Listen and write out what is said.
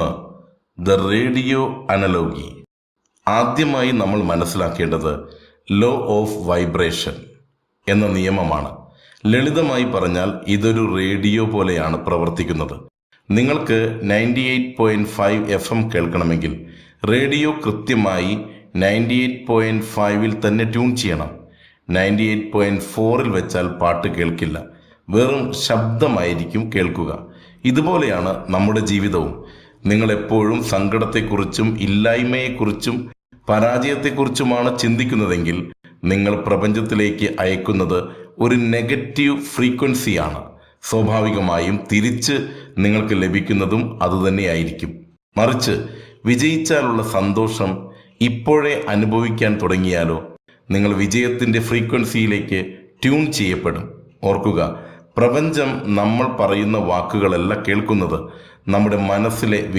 ഒന്ന് the radio analogy. ആദ്യമായി നമ്മൾ മനസ്സിലാക്കേണ്ടത് ലോ ഓഫ് വൈബ്രേഷൻ എന്ന നിയമമാണ്. ലളിതമായി പറഞ്ഞാൽ ഇതൊരു റേഡിയോ പോലെയാണ് പ്രവർത്തിക്കുന്നത്. നിങ്ങൾക്ക് ninety eight point five F M കേൾക്കണമെങ്കിൽ radio കൃത്യമായി നയന്റി എയ്റ്റ് പോയിന്റ് ഫൈവിൽ തന്നെ ട്യൂൺ ചെയ്യണം. നയന്റി എയ്റ്റ് പോയിന്റ് ഫോറിൽ വെച്ചാൽ പാട്ട് കേൾക്കില്ല. വെറും ശബ്ദമായിരിക്കും കേൾക്കുക. ഇതുപോലെയാണ് നമ്മുടെ ജീവിതവും. നിങ്ങൾ എപ്പോഴും സങ്കടത്തെക്കുറിച്ചും ഇല്ലായ്മയെക്കുറിച്ചും പരാജയത്തെക്കുറിച്ചുമാണ് ചിന്തിക്കുന്നതെങ്കിൽ നിങ്ങൾ പ്രപഞ്ചത്തിലേക്ക് അയക്കുന്നത് ഒരു നെഗറ്റീവ് ഫ്രീക്വൻസിയാണ്. സ്വാഭാവികമായും തിരിച്ച് നിങ്ങൾക്ക് ലഭിക്കുന്നതും അതുതന്നെയായിരിക്കും മറിച്ച് വിജയിച്ചാലുള്ള സന്തോഷം ഇപ്പോഴേ അനുഭവിക്കാൻ തുടങ്ങിയാലോ നിങ്ങൾ വിജയത്തിന്റെ ഫ്രീക്വൻസിയിലേക്ക് ട്യൂൺ ചെയ്യപ്പെടും. ഓർക്കുക പ്രപഞ്ചം നമ്മൾ പറയുന്ന വാക്കുകളല്ല കേൾക്കുന്നത്. നമ്മുടെ മനസ്സിലെ